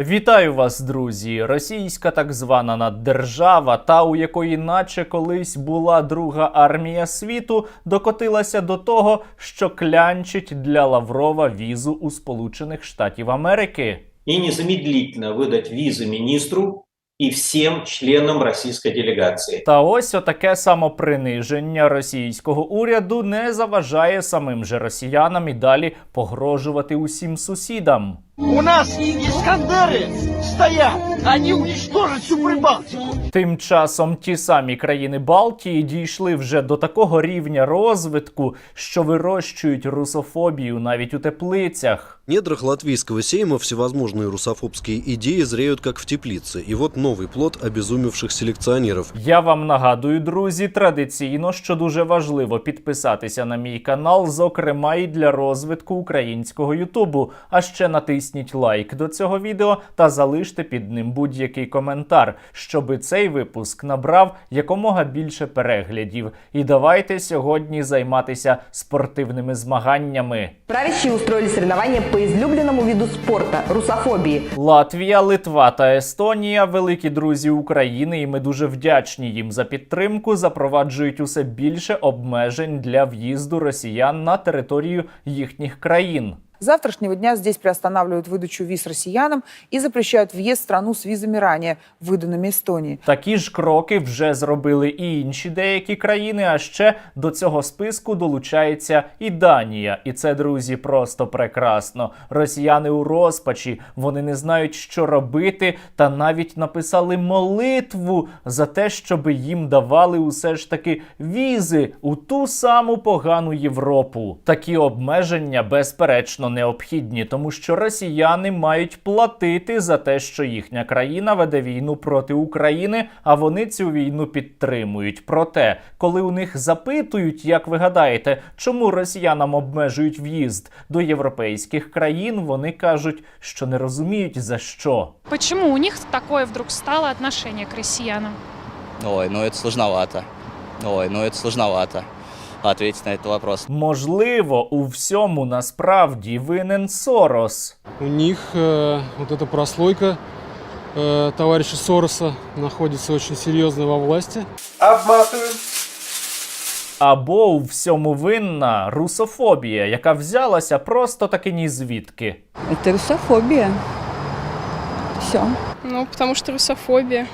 Вітаю вас, друзі! Російська так звана наддержава, та у якої наче колись була друга армія світу, докотилася до того, що клянчить для Лаврова візу у Сполучених Штатів Америки. и незамедлительно выдать визы министру и всем членам российской делегации. Та ось отаке самоприниження російського уряду не заважає самим же росіянам і далі погрожувати усім сусідам. У нас Искандеры стоят, они уничтожат всю Прибалтику. Тим часом ті самі країни Балтії дійшли вже до такого рівня розвитку, що вирощують русофобію навіть у теплицях. В недрах латвийского сейма всевозможные русофобские идеи зреют как в теплице. И вот новый плод обезумевших селекционеров. Я вам нагадую, друзі, традиційно, що дуже важливо підписатися на мій канал, зокрема і для розвитку українського Ютубу. А ще натисніть лайк до цього відео та залиште під ним будь-який коментар, щоби цей випуск набрав якомога більше переглядів. І давайте сьогодні займатися спортивними змаганнями. Правящие устроили соревнования по излюбленному виду спорта – русофобии. Латвія, Литва та Естонія, великі друзі України, і ми дуже вдячні їм за підтримку. Запроваджують усе більше обмежень для в'їзду росіян на територію їхніх країн. С завтрашнего дня здесь приостанавливают выдачу виз россиянам и запрещают въезд в страну с визами ранее выданными Эстонии. Такі ж кроки вже зробили і інші деякі країни. А ще до цього списку долучається і Данія. І це, друзі, просто прекрасно. Росіяни у розпачі, вони не знають, що робити, та навіть написали молитву за те, щоб їм давали усе ж таки візи у ту саму погану Європу. Такі обмеження, безперечно, необхідні, тому що росіяни мають платити за те, що їхня країна веде війну проти України, а вони цю війну підтримують. Проте, коли у них запитують, як ви гадаєте, чому росіянам обмежують в'їзд до європейських країн, вони кажуть, що не розуміють за що. Почему у них такое вдруг стало отношение к россиянам? Ой, ну это сложновато. Ой, ну это сложновато ответить на этот вопрос. Можливо, у всьому насправді винен Сорос. У них э, вот эта прослойка э, товарища Сороса находится очень серьезно во власти. Обматываем. Або у всьому винна русофобія, яка взялася просто таки ні звідки. Это русофобия. Все. Ну, потому что русофобия.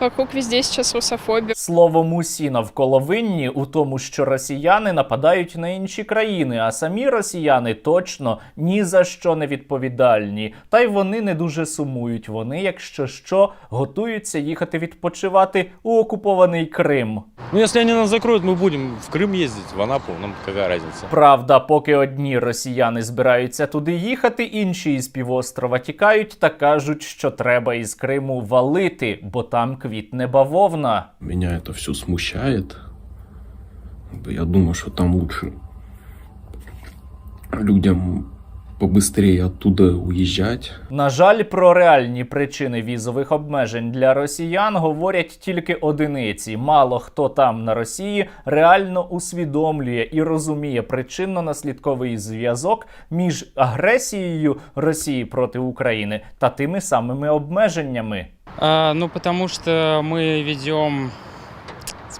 Вокруг везде сейчас русофобия. Словом, усі навколо винні у тому, що росіяни нападають на інші країни, а самі росіяни точно ні за що не відповідальні. Та й вони не дуже сумують. Вони, якщо що, готуються їхати відпочивати у окупований Крим. Ну, если они нас закроют, мы будем в Крым ездить, в Анапу, нам какая разница. Правда, поки одні росіяни збираються туди їхати, інші із півострова тікають та кажуть, що треба із Криму валити, бо там квітне бавовна. Меня это все смущает. Я думаю, что там лучше людям побыстрее оттуда уезжать. На жаль, про реальні причини візових обмежень для росіян говорять тільки одиниці. Мало хто там на Росії реально усвідомлює і розуміє причинно-наслідковий зв'язок між агресією Росії проти України та тими самими обмеженнями. А, ну, потому что мы ведем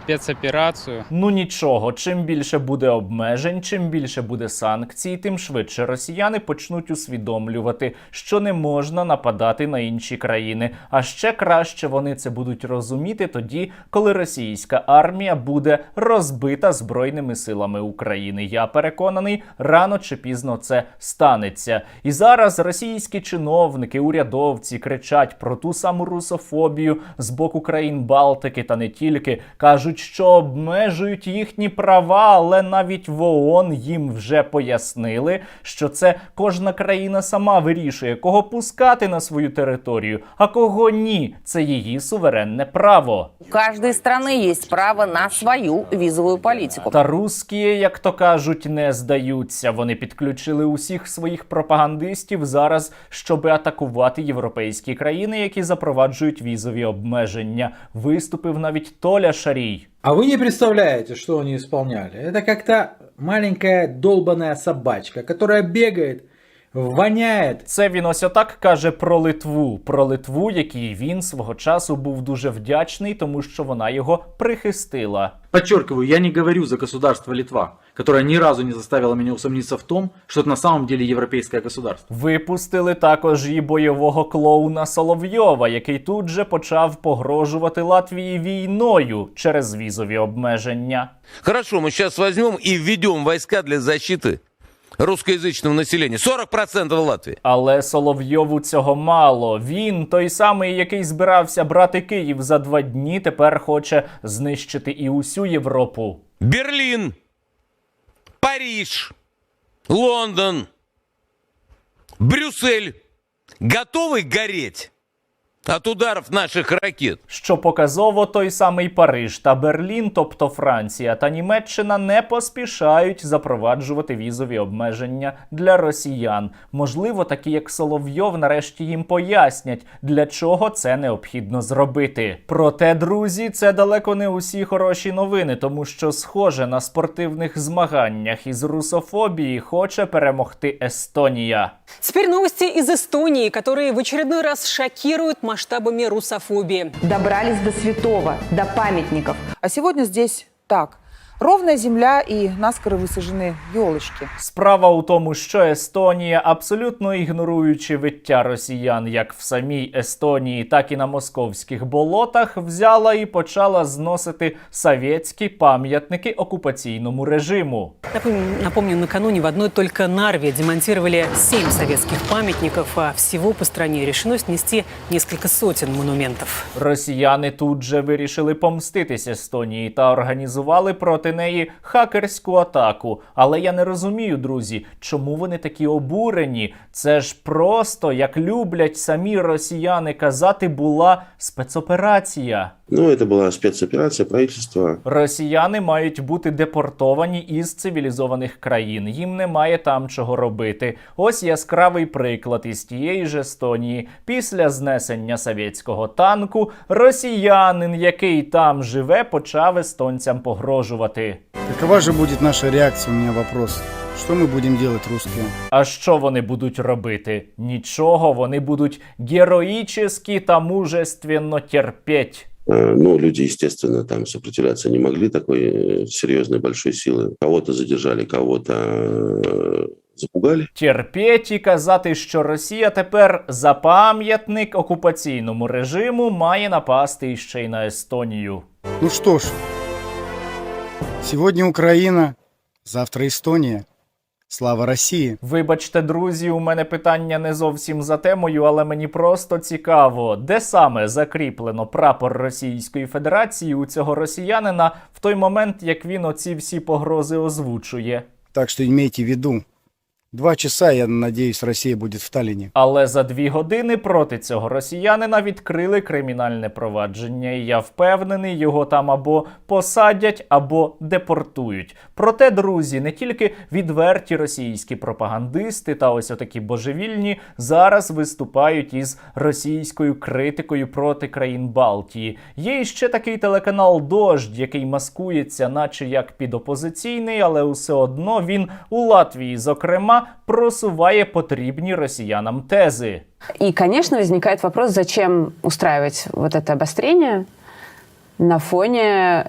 спецоперацию. Ну нічого, чим більше буде обмежень, чим більше буде санкцій, тим швидше росіяни почнуть усвідомлювати, що не можна нападати на інші країни. А ще краще вони це будуть розуміти тоді, коли російська армія буде розбита збройними силами України. Я переконаний, рано чи пізно це станеться. І зараз російські чиновники, урядовці кричать про ту саму русофобію з боку країн Балтики та не тільки кажуть, що обмежують їхні права, але навіть в ООН їм вже пояснили, що це кожна країна сама вирішує, кого пускати на свою територію, а кого ні. Це її суверенне право. У каждой страны есть право на свою визовую политику. Та русські, як то кажуть, не здаються. Вони підключили усіх своїх пропагандистів зараз, щоб атакувати європейські країни, які запроваджують візові обмеження. Виступив навіть Толя Шарій. А вы не представляете, что они исполняли? Это как-то маленькая долбаная собачка, которая бегает Воняет. Це він ось отак каже про Литву. Про Литву, якій він свого часу був дуже вдячний, тому що вона його прихистила. Подчеркиваю, я не говорю за государство Литва, которое ни разу не заставило меня усомниться в том, что это на самом деле европейское государство. Випустили також і бойового клоуна Соловйова, який тут же почав погрожувати Латвії війною через візові обмеження. Хорошо, мы сейчас возьмем и введем войска для защиты русскоязычного населения. 40% Латвии. Але Соловйову цього мало. Він, той самий, який збирався брати Київ за два дні, тепер хоче знищити і усю Європу. Берлин, Париж, Лондон, Брюссель готовы гореть от ударов наших ракет? Що показово той самий Париж та Берлін, тобто Франція та Німеччина, не поспішають запроваджувати візові обмеження для росіян. Можливо, такі як Соловйов, нарешті їм пояснять, для чого це необхідно зробити. Проте, друзі, це далеко не усі хороші новини, тому що, схоже, на спортивних змаганнях із русофобії хоче перемогти Естонія. Теперь новости из Эстонии, которые в очередной раз шокируют масштабами русофобии. Добрались до святого, до памятников. А сегодня здесь так. Ровная земля и наскоро высажены елочки. Справа у тому, що Естонія, абсолютно ігноруючи виття росіян як в самій Естонії, так і на московських болотах, взяла і почала зносити совєтські пам'ятники окупаційному режиму. Напомню, напомню, накануне в одной только Нарве демонтировали семь советских памятников, а всего по стране решено снести несколько сотен монументов. Росіяни тут же вирішили помститись Естонії та організували проти неї хакерську атаку. Але я не розумію, друзі, чому вони такі обурені. Це ж просто як люблять самі росіяни казати, була спецоперація. Ну, это была спецоперация правительства. Росіяни мають бути депортовані із цивілізованих країн. Їм немає там чого робити. Ось яскравий приклад із тієї ж Естонії. Після знесення совєтського танку росіянин, який там живе, почав естонцям погрожувати. Какова же будет наша реакция? У меня вопрос. Что мы будем делать, русские? А що вони будуть робити? Нічого, вони будуть героїчески та мужественно терпеть. Э, Ну, люди, естественно, там сопротивляться не могли такой э, серьезной большой силы. Кого-то задержали, кого-то э, запугали. Терпеть і казати, що Росія тепер за пам'ятник окупаційному режиму має напасти іще й на Естонію. Ну что ж, сегодня Україна, завтра Естонія. Слава Росії, Вибачте, друзі, у мене питання не зовсім за темою, але мені просто цікаво, де саме закріплено прапор Російської Федерації у цього росіянина в той момент, як він оці всі погрози озвучує. Так що имейте в виду, два часа, я надеюсь, Россия будет в Таллине. Але за дві години проти цього росіянина відкрили кримінальне провадження, і я впевнений, його там або посадять, або депортують. Проте, друзі, не тільки відверті російські пропагандисти та ось отакі божевільні зараз виступають із російською критикою проти країн Балтії. Є іще такий телеканал Дождь, який маскується, наче як підопозиційний, але все одно він у Латвії, зокрема, просуває потрібні росіянам тези. И, конечно, возникает вопрос, зачем устраивать вот это обострение на фоне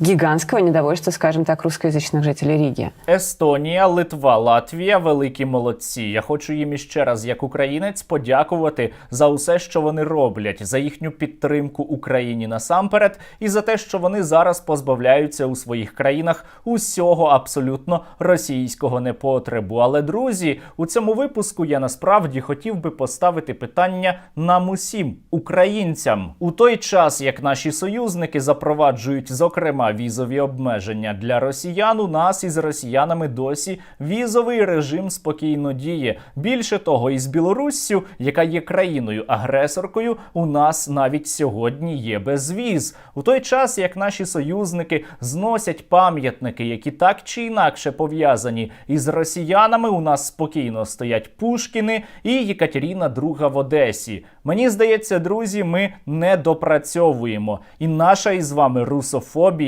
гигантского недовольства, скажем так, русскоязычных жителей Риги. Естонія, Литва, Латвія великі молодці. Я хочу їм іще раз, як українець, подякувати за усе, що вони роблять, за їхню підтримку Україні насамперед, і за те, що вони зараз позбавляються у своїх країнах усього абсолютно російського непотребу. Але друзі, у цьому випуску я насправді хотів би поставити питання нам усім, українцям, у той час, як наші союзники запроваджують зокрема візові обмеження для росіян, у нас із росіянами досі візовий режим спокійно діє. Більше того, із Білоруссю, яка є країною-агресоркою, у нас навіть сьогодні є безвіз. У той час, як наші союзники зносять пам'ятники, які так чи інакше пов'язані із росіянами, у нас спокійно стоять Пушкіни і Єкатеріна II в Одесі. Мені здається, друзі, ми не допрацьовуємо, і наша із вами русофобія